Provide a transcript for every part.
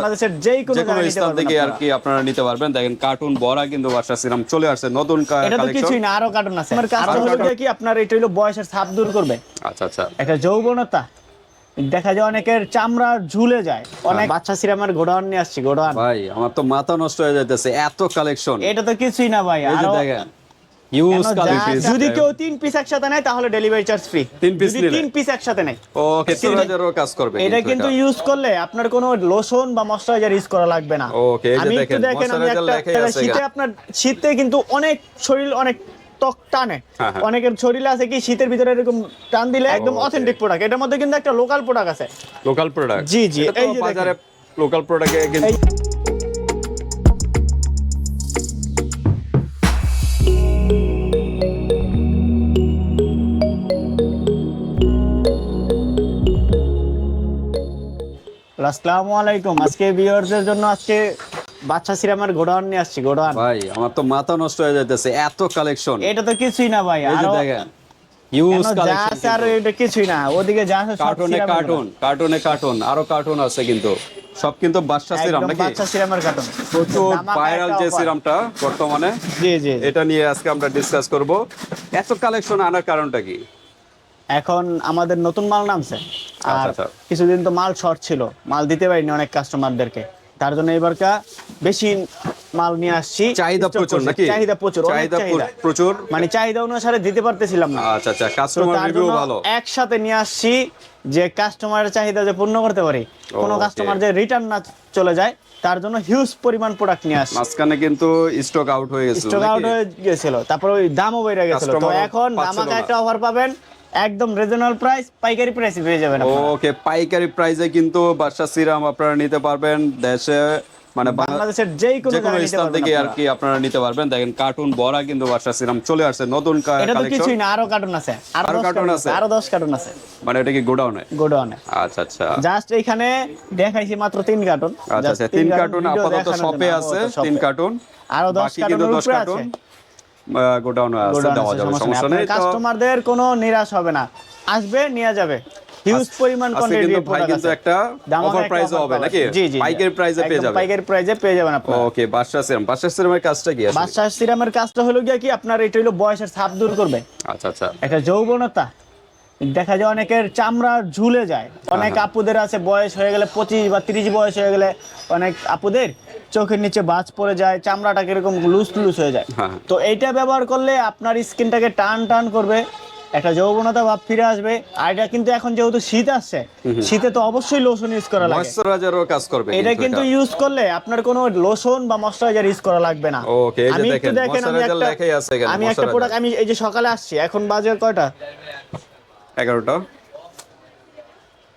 বাংলাদেশের যেই কোনো যে কোনো স্থান থেকে আর কি আপনারা। নিতে পারবেন। দেখেন কার্টুন বড়া কিন্তু সিরাম চলে আসছে নতুন এটা তো কিছুই না আরও কার্টুন আছে। আমার কাজটা আরও হলো কি আপনার এটা হলো বয়সের ছাপ দূর করবে। আচ্ছা আচ্ছা। একটা যৌবনতা। দেখা যায় অনেকের চামড়া ঝুলে যায়। অনেক বাচ্চা সিরামের গোডাউন নিয়ে আসছি গোডাউন। ভাই আমার তো মাথা নষ্ট হয়ে যাইতেছে এত কালেকশন এটা তো কিছুই না ভাই আরও দেখেন। ইউজ যদি কেউ তিন পিস একসাথে নেয় তাহলে ডেলিভারি চার্জ ফ্রি তিন নিলে? তিন পিস একসাথে নেয়। ওকে কাজ করবে এটা কিন্তু ইউজ করলে আপনার কোনো লোশন বা ময়শ্চারাইজার ইউজ করা লাগবে না। এই যে একটু দেখেন, দেখেন আমি একটা শীতে আপনার শীতে কিন্তু অনেক শরীর অনেক ত্বক টানে। হ্যাঁ, হ্যাঁ। অনেকের শরীরে আছে কি শীতের ভিতরে এরকম টান দিলে একদম. অথেন্টিক প্রোডাক্ট এটার মধ্যে কিন্তু একটা লোকাল প্রোডাক্ট আছে। লোকাল প্রোডাক্ট জি, জি, এই যে বাজারে লোকাল প্রোডাক্টে কিন্তু আসসালামু আলাইকুম। আজকে জন্য আজকে বাচ্চা সিরামের গোডাউন নিয়ে আসছি গোডাউন। ভাই আমার তো মাথা নষ্ট হয়ে যাইতেছে এত কালেকশন এটা তো কিছুই না ভাই আরও দেখেন ইউজ আছে আর এটা কিছুই না ওদিকে যা আছে কার্টুনে কার্টুন কার্টুনে কার্টুন আরও কার্টুন আছে কিন্তু। সব কিন্তু বাদশা গোডাউন। সিরাম নাকি? বাচ্চা সিরামের কার্টুন প্রচুর ভাইরাল যে সিরামটা বর্তমানে জি জি। এটা নিয়ে আজকে আমরা ডিসকাস করব। এত কালেকশন আনার কারণটা কি? এখন আমাদের নতুন মাল নামছে। আর আচ্ছা, আচ্ছা। কিছুদিন তো মাল শর্ট ছিল মাল দিতে পারিনি অনেক কাস্টমারদেরকে। তার জন্য এবারকা বেশি মাল নিয়ে আসছি। চাহিদা প্রচুর নাকি? চাহিদা প্রচুর চাহিদা প্রচুর? মানে চাহিদা অনুসারে দিতে পারতেছিলাম না। আচ্ছা আচ্ছা কাস্টমার রিভিউ ভালো। একসাথে নিয়ে আসছি যে কাস্টমারের চাহিদা যে পূর্ণ করতে পারি। কোনো কাস্টমার যে রিটার্ন না চলে যায় তার জন্য হিউজ পরিমাণ প্রোডাক্ট নিয়ে আসছি। মাঝখানে কিন্তু স্টক আউট হয়ে গেছিল স্টক আউট হয়ে গেছিল তারপর ওই দামও বেড়ে গেছিল। তো এখন না। একটা অফার পাবেন একদম রিজনেবল প্রাইস পাইকারি প্রাইসে পেয়ে যাবেন ওকে পাইকারি প্রাইসে কিন্তু বাদশা সিরাম আপনারা নিতে পারবেন। দেশে মানে বাংলাদেশের যে কোনো স্থান পারবেন থেকে আর কি আপনারা নিতে পারবেন। দেখেন কার্টুন বড়া কিন্তু বাদশা সিরাম চলে আসছে নতুন এটা তো কিছুই না আরও কার্টুন আছে আরও কার্টুন আছে? আরও দশ কার্টুন আছে। মানে এটা কি গোডাউনে? গোডাউনে। আচ্ছা আচ্ছা। জাস্ট এখানে দেখাইছি মাত্র তিন কার্টুন আচ্ছা আচ্ছা তিন কার্টুন আপাতত শপে আছে তিন কার্টুন আরও দশ বাকি কিন্তু কার্টুনের দশ উপরে কার্টুন আছে। গোডাউনে আছে দেওয়া যাবে সমস্যা নেই। কাস্টমারদের কোনো নিরাশ হবে না। আসবে নিয়ে যাবে। হিউজ পরিমাণ কোয়ান্টিটি কিন্তু ভাই কিন্তু একটা অফার প্রাইসে হবে নাকি? জি জি পাইকারি প্রাইসে পেয়ে পাইকারি প্রাইসে পেয়ে যাবেন আপনারা। ওকে বাদশা সিরাম। বাদশা সিরামের কাজটা কি আছে বাদশাহ সিরামের কাজটা হলো কি আপনার এটা হলো বয়সের ছাপ দূর করবে। আচ্ছা আচ্ছা। একটা যৌবনতা। দেখা যায় অনেকের চামড়া ঝুলে যায়। অনেক হ্যাঁ। আপুদের আছে বয়স হয়ে গেলে পঁচিশ বা তিরিশ বয়স হয়ে গেলে অনেক আপুদের চোখের নিচে বাজ পড়ে যায় চামড়াটা কীরকম লুজ লুজ হয়ে যায়। হ্যাঁ। তো এইটা ব্যবহার করলে আপনার স্কিনটাকে টান টান করবে একটা যৌবনতা ভাব ফিরে আসবে। আর এটা কিন্তু এখন যেহেতু শীত আসছে শীতে তো অবশ্যই লোশন ইউজ করা লাগে। ময়শ্চারাইজারও কাজ করবে এটা কিন্তু ইউজ করলে আপনার কোনো লোশন বা ময়শ্চারাইজার ইউজ করা লাগবে না। Okay, এই যে আমি একটু দেখেন, একটা লেখাই আছে এখানে, আমি একটা প্রোডাক্ট আমি এই যে সকালে আসছি এখন বাজে কয়টা? এগারোটা।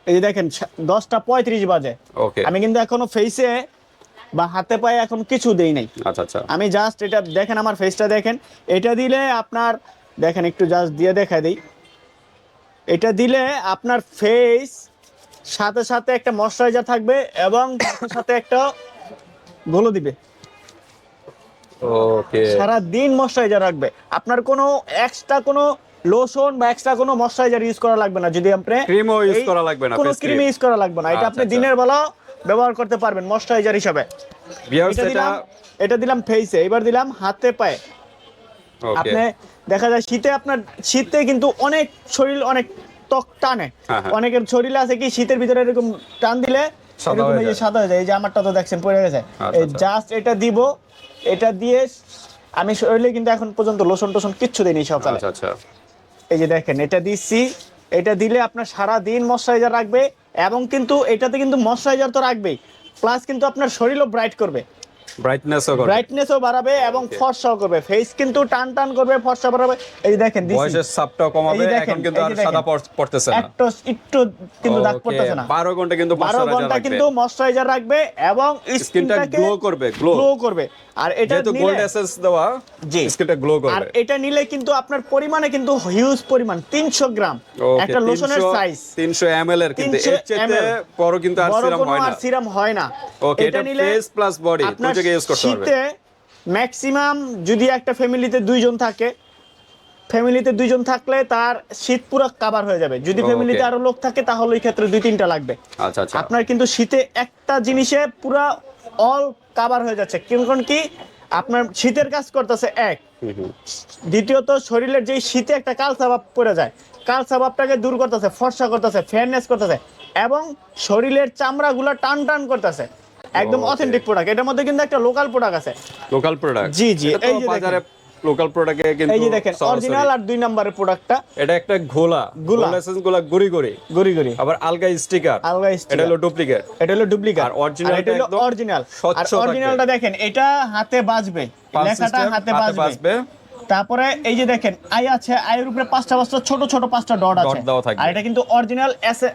এই যে দেখেন দশটা পঁয়ত্রিশ বাজে। ওকে আমি কিন্তু এখনও ফেসে বা হাতে পায়ে এখন কিছু দেই নাই। আচ্ছা আচ্ছা। আমি জাস্ট এটা দেখেন আমার ফেসটা দেখেন। এটা দিলে আপনার দেখেন একটু জাস্ট দিয়ে দেখা দিই। এটা দিলে আপনার ফেস সাথে সাথে একটা ময়শ্চারাইজার থাকবে এবং সাথে সাথে একটা গ্লো দিবে। ওকে সারা দিন ময়শ্চারাইজার রাখবে। আপনার কোনো এক্সট্রা কোনো লোশন বা এক্সট্রা কোনো ময়শ্চারাইজার ইউজ করা লাগবে না। যদি আপনি ক্রিমও ইউজ করা লাগবে না কোনো ক্রিম ইউজ করা লাগবে না। এটা আচ্ছা, আপনি আচ্ছা। দিনের বেলা ব্যবহার করতে পারবেন ময়শ্চারাইজার হিসাবে। এটা দিলাম ফেসে এবার দিলাম হাতে পায়ে। আপনি দেখা যায় শীতে আপনার শীতে কিন্তু অনেক শরীর অনেক ত্বক টানে। হ্যাঁ, হ্যাঁ। অনেকের শরীরে আছে কি শীতের ভিতরে এরকম টান দিলে সাদা এরকম হয়ে এই যে যায়। সাদা হয়ে যায় এই যে আমারটা তো দেখছেন পড়ে গেছে। আচ্ছা, এই আচ্ছা। জাস্ট এটা দিব এটা দিয়ে আমি শরীরে কিন্তু এখন পর্যন্ত লোশন টোশন কিচ্ছু দিইনি সকালে। আচ্ছা আচ্ছা। এই যে দেখেন এটা দিচ্ছি এটা দিলে আপনার সারা দিন ময়শ্চারাইজার রাখবে এবং কিন্তু এটাতে কিন্তু ময়শ্চারাইজার তো রাখবেই প্লাস কিন্তু আপনার শরীরও ব্রাইট করবে। ব্রাইটনেসও করবে। ব্রাইটনেসও বাড়াবে এবং ফর্সাও করবে। ফেস কিন্তু টান টান করবে ফর্সা বাড়াবে। এই দেখেন বয়সের কমাবে এখন কিন্তু আর সাদা পড়তেছে না। একটু একটু কিন্তু দাগ পড়তেছে না। 12 ঘণ্টা কিন্তু বারো moisturizer ঘণ্টা কিন্তু ময়শ্চারাইজার রাখবে এবং স্কিনটা গ্লো করবে গ্লো গ্লো করবে। আর এটা যেহেতু গোল্ড নিলে এসেন্স দেওয়া জি। স্কিনটা গ্লো আর এটা নিলে কিন্তু আপনার পরিমাণে কিন্তু হিউজ পরিমাণ তিনশো গ্রাম। একটা লোশনের 300 সাইজ 300 ml এর কিন্তু। এর ml বড় কিন্তু আর সিরাম হয় না। আর সিরাম হয় না। ওকে এটা ফেস প্লাস বডি আপনার ইউজ করতে পারবে। শীতে ম্যাক্সিমাম যদি একটা ফ্যামিলিতে দুইজন থাকে ফ্যামিলিতে দুইজন থাকলে তার শীত পুরো কাভার হয়ে যাবে। যদি ফ্যামিলিতে আরও লোক থাকে তাহলে ওই ক্ষেত্রে দুই তিনটা লাগবে। আচ্ছা আচ্ছা। আপনার কিন্তু শীতে একটা জিনিসে পুরা অল কাভার হয়ে যাচ্ছে। কারণ কি? আপনার শীতের কাজ করতেছে এক। দ্বিতীয়ত শরীরের যেই শীতে একটা কালসা ভাব পড়ে যায় কালসা ভাবটাকে দূর করতেছে ফর্সা করতেছে ফেয়ারনেস করতেছে এবং শরীরের চামড়াগুলো টান টান করতেছে। একদম অথেন্টিক প্রোডাক্ট এটার মধ্যে কিন্তু একটা লোকাল প্রোডাক্ট আছে। লোকাল প্রোডাক্ট জি, জি, এই যে বাজারে লোকাল প্রোডাক্টে কিন্তু এই যে দেখেন অরিজিনাল আর দুই নম্বরের প্রোডাক্টটা এটা একটা ঘোলা। গোলা এসেন্স গোলা গুড়ি গুড়ি। গড়ি গড়ি। আবার আলগা স্টিকার আলগা স্টিকার এটা হলো ডুপ্লিকেট এটা হলো ডুপ্লিকেট আর original এটা হলো অরিজিনাল আর অরিজিনালটা দেখেন এটা হাতে বাজবে। লেখাটা হাতে বাজবে। তারপরে এই যে দেখেন আই আছে আয়ের উপরে পাঁচটা পাঁচটা ছোট ছোট পাঁচটা ডট আছে। আর এটা কিন্তু অরিজিনাল এসে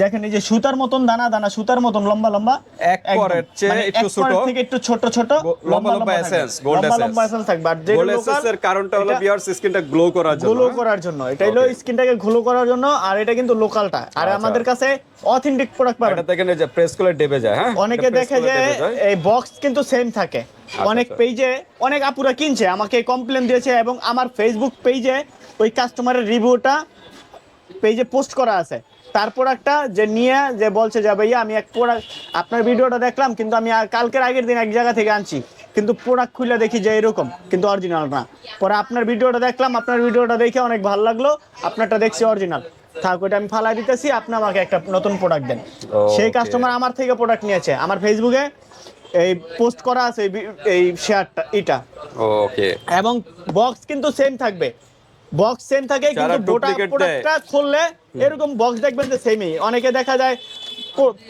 দেখেন এই যে সুতার মতন দানা দানা সুতার মতন লম্বা লম্বা এক একদম। করের চেয়ে মানে একটু ছোট। থেকে একটু ছোট ছোট লম্বা লম্বা থাকবে। essence, gold লম্বা লম্বা এসেন্স থাকবে আর যেটা গোল local, এসেন্স এর কারণটা হলো বিয়ার্স স্কিনটা গ্লো করার জন্য গ্লো হ্যাঁ? করার জন্য এটা হলো স্কিনটাকে গ্লো করার জন্য আর এটা কিন্তু লোকালটা আর আচ্ছা। আমাদের কাছে অথেন্টিক প্রোডাক্ট পাবেন। এটা দেখেন যে প্রেস করলে ডেবে যায় হ্যাঁ? অনেকে দেখে যে এই বক্স কিন্তু সেম থাকে। অনেক আচ্ছা। পেজে অনেক আপুরা কিনছে আমাকে কমপ্লেন দিয়েছে এবং আমার ফেসবুক পেজে ওই কাস্টমারের রিভিউটা পেজে পোস্ট করা আছে। তারপর একটা যে নিয়ে যে বলছে যে ভাইয়া আমি এক প্রোডাক্ট আপনার ভিডিওটা দেখলাম কিন্তু আমি কালকের আগের দিন এক জায়গা থেকে আনছি। কিন্তু প্রোডাক্ট খুলে দেখি যে এরকম কিন্তু অরিজিনাল না। পরে আপনার ভিডিওটা দেখলাম আপনার ভিডিওটা দেখে অনেক ভালো লাগল আপনারটা দেখছি অরিজিনাল থাক ওটা আমি ফালাই দিতেছি আপনি আমাকে একটা নতুন প্রোডাক্ট দেন। সেই কাস্টমার আমার থেকে প্রোডাক্ট নিয়েছে আমার ফেসবুকে এই পোস্ট করা আছে এই শেয়ারটা এটা। ওকে এবং বক্স কিন্তু সেম থাকবে। বক্স সেম থাকে কিন্তু গোটা প্রোডাক্টটা খুললে এরকম বক্স দেখবেন যে সেমই অনেকে দেখা যায়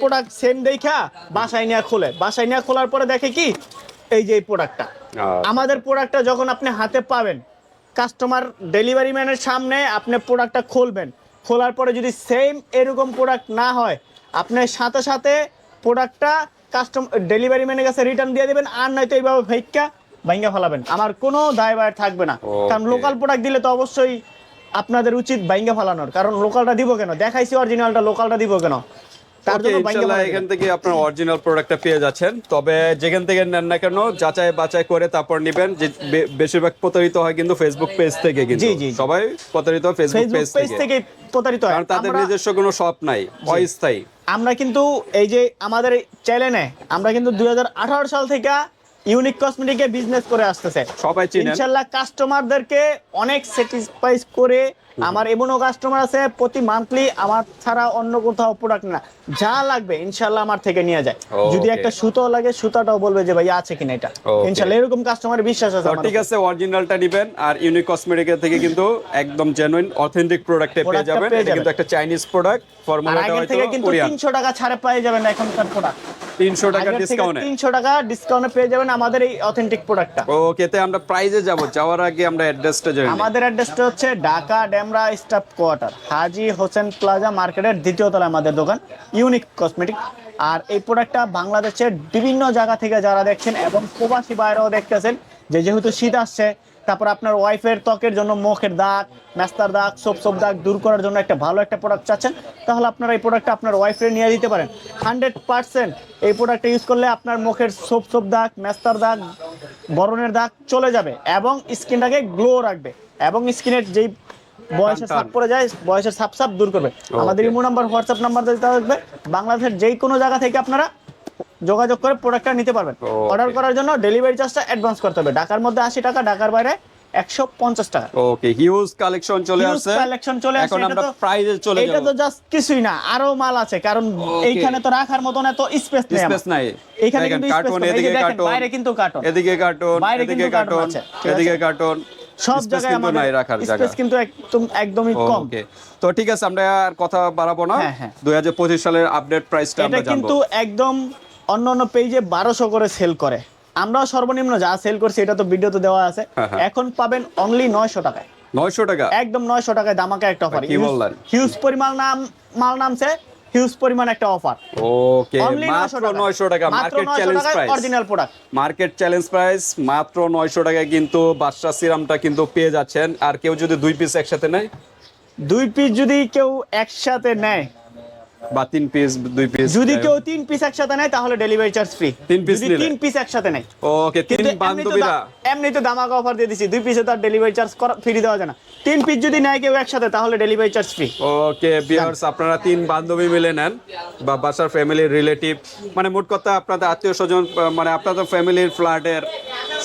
প্রোডাক্ট সেম দেখা বাসায় নিয়ে খোলে। বাসায় নিয়ে খোলার পরে দেখে কি? এই যে প্রোডাক্টটা আচ্ছা। আমাদের প্রোডাক্টটা যখন আপনি হাতে পাবেন কাস্টমার ডেলিভারি ম্যানের সামনে আপনি প্রোডাক্টটা খুলবেন খোলার পরে যদি সেম এরকম প্রোডাক্ট না হয় আপনার সাথে সাথে প্রোডাক্টটা কাস্টম ডেলিভারি ম্যানের কাছে রিটার্ন দিয়ে দেবেন আর নয়তো এইভাবে ফেকটা ভাঙ্গা ফেলাবেন। আমার কোনো দায় বায় থাকবে না। কারণ লোকাল প্রোডাক্ট দিলে তো অবশ্যই আপনাদের উচিত ভাঙ্গা ফেলানোর। কারণ লোকালটা দিব কেন? দেখাইছি অরিজিনালটা লোকালটা দিব কেন? তার জন্য ইনশাআল্লাহ এখান থেকে আপনার অরিজিনাল প্রোডাক্টটা পেয়ে যাচ্ছেন। তবে যেখান থেকে নেন না কেন যাচাই বাছাই করে তারপর নেবেন। যে বেশিরভাগ প্রতারিত হয় কিন্তু ফেসবুক পেজ থেকে কিন্তু। জি, জি, জি। সবাই প্রতারিত হয় ফেসবুক পেজ থেকে। প্রতারিত হয়। কারণ তাদের নিজস্ব কোনো শপ নাই অস্থায়ী। আমরা কিন্তু এই যে আমাদের চ্যানেলে আমরা কিন্তু দুই হাজার আঠারো সাল থেকে ইউনিক কসমেটিক কসমেটিকে বিজনেস করে আসতেছে। সবাই চিনেন। ইনশাল্লাহ কাস্টমারদেরকে অনেক স্যাটিসফাইজ করে আমার এমনও কাস্টমার আছে প্রতি মান্থলি আমার ছাড়া অন্য কোথাও প্রোডাক্ট না। যা লাগবে ইনশাল্লাহ আমার থেকে নিয়ে যায়। যদি একটা সুতো লাগে সুতাটাও বলবে যে ভাই আছে কিনা এটা? Okay. ইনশাল্লাহ এরকম কাস্টমার বিশ্বাস আছে আমার ঠিক আছে অরিজিনালটা নিবেন আর ইউনিক কসমেটিকের থেকে কিন্তু একদম জেনুইন অথেন্টিক প্রোডাক্টে পেয়ে যাবেন। এটা কিন্তু একটা চাইনিজ প্রোডাক্ট ফর্মুলাটা হয়তো থেকে কিন্তু কোরিয়ান তিনশো টাকা ছাড়ে পেয়ে যাবেন এখনকার প্রোডাক্ট 300 টাকা ডিসকাউন্টে টাকা ডিসকাউন্টে পেয়ে যাবেন আমাদের এই অথেন্টিক প্রোডাক্টটা ওকে তে আমরা প্রাইজে যাব যাওয়ার আগে আমরা অ্যাড্রেসটা জেনে। আমাদের অ্যাড্রেসটা হচ্ছে Dhaka Demra staff quarter Haji Hossain plaza মার্কেটের দ্বিতীয় তলায় আমাদের দোকান ইউনিক কসমেটিক আর এই প্রোডাক্টটা বাংলাদেশের বিভিন্ন জায়গা থেকে যারা দেখছেন এবং প্রবাসী বাইরেও দেখতেছেন যে যেহেতু শীত আসছে তারপর আপনার ওয়াইফের ত্বকের জন্য মুখের দাগ মেস্তার দাগ সোপ সোপ দাগ দূর করার জন্য একটা ভালো একটা প্রোডাক্ট চাচ্ছেন তাহলে আপনারা এই প্রোডাক্টটা আপনার ওয়াইফের নিয়ে দিতে পারেন। হান্ড্রেড পার্সেন্ট এই প্রোডাক্টটা ইউজ করলে আপনার মুখের সোপ সোপ দাগ মেস্তার দাগ বরণের দাগ চলে যাবে এবং স্কিনটাকে গ্লো রাখবে এবং স্কিনের যেই বয়সের ছাপ পড়ে যায় বয়সের ছাপ ছাপ দূর করবে। আমাদের ইমো নাম্বার হোয়াটসঅ্যাপ নাম্বার দিতে থাকবে বাংলাদেশের যেই কোনো জায়গা থেকে আপনারা যোগাযোগ করে প্রোডাক্টটা নিতে পারবেন। অর্ডার করার জন্য ডেলিভারি চার্জটা অ্যাডভান্স করতে হবে। ঢাকার মধ্যে আশি টাকা ঢাকার বাইরে একশো পঞ্চাশ টাকা। ওকে হিউজ কালেকশন চলে আসছে। collection চলে আসছে, এখন আমরা প্রাইজে চলে এটা তো জাস্ট কিছুই না আরও মাল আছে। কারণ এইখানে তো রাখার মতন এত স্পেস নেই স্পেস নাই। এইখানে কিন্তু কার্টুন এদিকে কার্টুন বাইরে কিন্তু কার্টুন এদিকে কার্টুন এদিকে কার্টুন এদিকে কার্টুন সব জায়গায় আমাদের রাখার জায়গা। স্পেস কিন্তু একদম একদমই কম। তো ঠিক আছে আমরা আর কথা বাড়াবো না। হ্যাঁ, হ্যাঁ। দুই হাজার পঁচিশ সালের আপডেট প্রাইসটা এটা আমরা জানব। কিন্তু একদম অন্য অন্য পেজে বারোশো করে সেল করে। আমরাও সর্বনিম্ন যা সেল করছি এটা তো ভিডিও ভিডিওতে দেওয়া আছে। হ্যাঁ, হ্যাঁ। এখন পাবেন অনলি নয়শো টাকায়। নয়শো টাকা? একদম নয়শো টাকায় দামাকা একটা অফার কি বললেন? হিউজ পরিমাণ নাম মাল নামছে হিউজ পরিমাণ একটা অফার ওকে মাত্র নয়শো টাকা market challenge price original product market challenge price মাত্র নয়শো টাকায় কিন্তু বাদশা সিরামটা কিন্তু পেয়ে যাচ্ছেন। আর কেউ যদি দুই পিস একসাথে নেয়? দুই পিস যদি কেউ একসাথে নেয় বা তিন পিস দুই পিস যদি কেউ তিন পিস একসাথে নেয় তাহলে ডেলিভারি চার্জ ফ্রি তিন piece যদি তিন পিস একসাথে নেয়। ওকে তিন তো বান্ধবীরা। এমনি তো দামাকা অফার দিয়ে দিছি। দুই পিসে তার ডেলিভারি চার্জ ফ্রি দেওয়া যায় না। তিন পিস যদি নেয় কেউ একসাথে তাহলে ডেলিভারি চার্জ ফ্রি ওকে বিয়ার্স আপনারা তিন বান্ধবী মিলে নেন বা বাসার ফ্যামিলির রিলেটিভ মানে মোট কথা আপনাদের আত্মীয় স্বজন মানে আপনাদের ফ্যামিলির ফ্ল্যাটের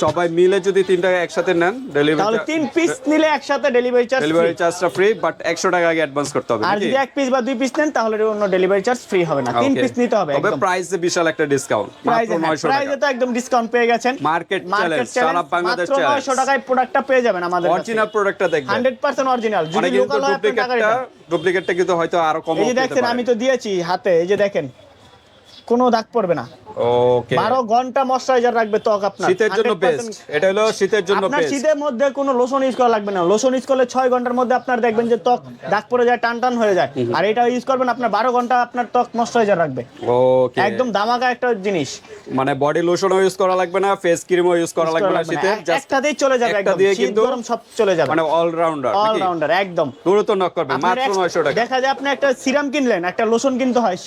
সবাই মিলে যদি তিনটা একসাথে নেন ডেলিভারি তাহলে তিন পিস নিলে একসাথে ডেলিভারি চার্জ ডেলিভারি চার্জটা ফ্রি বাট একশো টাকা আগে অ্যাডভান্স করতে হবে আর যদি এক পিস বা দুই পিস নেন তাহলে অন্য ডেলিভারি চার্জ ফ্রি হবে না। তিন পিস নিতে হবে তবে প্রাইসে বিশাল একটা ডিসকাউন্ট মাত্র নয়শো টাকা। প্রাইজে তো একদম ডিসকাউন্ট পেয়ে গেছেন। মার্কেট challenge, সারা বাংলাদেশ মাত্র challenge। 900 টাকায় প্রোডাক্টটা পেয়ে যাবেন আমাদের অরিজিনাল প্রোডাক্টটা দেখবেন। 100% অরিজিনাল যদি লোকাল হয় ডুপ্লিকেটটা ডুপ্লিকেটটা কিন্তু হয়তো আরও কম এই যে দেখছেন আমি তো দিয়েছি হাতে এই যে দেখেন কোনো দাগ পড়বে না। ওকে বারো ঘণ্টা ময়শ্চারাইজার রাখবে ত্বক আপনার। শীতের জন্য বেস্ট এটা হলো শীতের জন্য আপনার শীতের মধ্যে কোনো লোশন ইউজ করা লাগবে না। লোশন ইউজ করলে ছয় ঘণ্টার মধ্যে আপনার দেখবেন যে ত্বক দাগ পড়ে যায় টান টান হয়ে যায়। আর এটা ইউজ করবেন আপনার বারো ঘণ্টা আপনার ত্বক ময়শ্চারাইজার রাখবে। ওকে একদম দামাকা একটা জিনিস। মানে বডি লোশনও ইউজ করা লাগবে না ফেস ক্রিমও ইউজ করা লাগবে না শীতে একটাতেই চলে যাবে একদম। শীত গরম সব চলে যাবে। মানে অলরাউন্ডার অলরাউন্ডার একদম। দ্রুত নক করবে মাত্র 900 টাকা। দেখা যায় আপনি একটা সিরাম কিনলেন একটা লোশন কিনতে হয়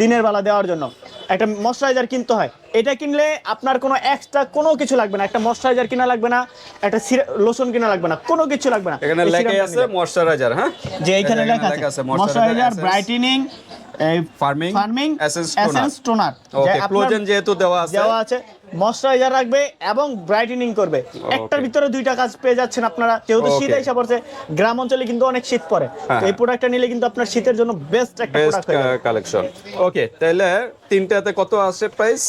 দিনের বেলা দেওয়ার জন্য। একটা ময়শ্চারাইজার কিনতে হয়। এটা কিনলে আপনার কোনো এক্সট্রা কোনো কিছু লাগবে না। একটা ময়শ্চারাইজার কিনা লাগবে না একটা লোশন কিনা লাগবে না কোনো কিছু লাগবে না। এখানে লেখা আছে। ময়শ্চারাইজার হ্যাঁ? যে এখানে লেখা আছে। Moisturiser brightening firming firming essence toner okay ক্লোজেন যেহেতু দেওয়া আছে। দেওয়া আছে ময়শ্চারাইজার রাখবে এবং ব্রাইটেনিং করবে। একটার ভিতরে দুইটা কাজ পেয়ে যাচ্ছেন আপনারা যেহেতু শীত এসে পড়ছে গ্রাম অঞ্চলে কিন্তু অনেক শীত পড়ে। হ্যাঁ। তো এই প্রোডাক্টটা নিলে কিন্তু আপনার শীতের জন্য বেস্ট একটা প্রোডাক্ট কালেকশন ওকে তাহলে তিনটাতে কত আছে প্রাইস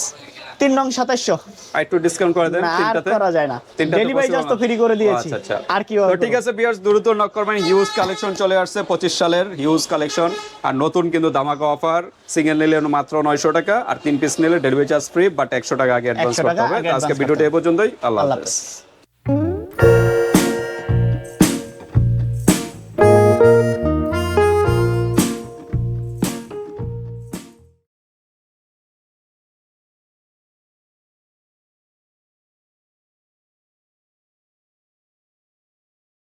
তিন নং সাতাশশো। একটু ডিসকাউন্ট করে দেন আর তিনটাতে। করা যায় না। ডেলিভারি চার্জ তো ফ্রি করে দিয়েছি। আচ্ছা, আচ্ছা। আর কি তো হবে ঠিক আছে বিয়ার্স দ্রুত নক করবেন। হিউজ কালেকশন চলে আসছে পঁচিশ সালের হিউজ কালেকশন আর নতুন কিন্তু ধামাকা অফার সিঙ্গেল নিলে মাত্র নয়শো টাকা আর তিন পিস নিলে ডেলিভারি চার্জ ফ্রি বাট একশো টাকা আগে অ্যাডভান্স করতে হবে। আজকে ভিডিওটা এ পর্যন্তই। আল্লাহ হাফেজ।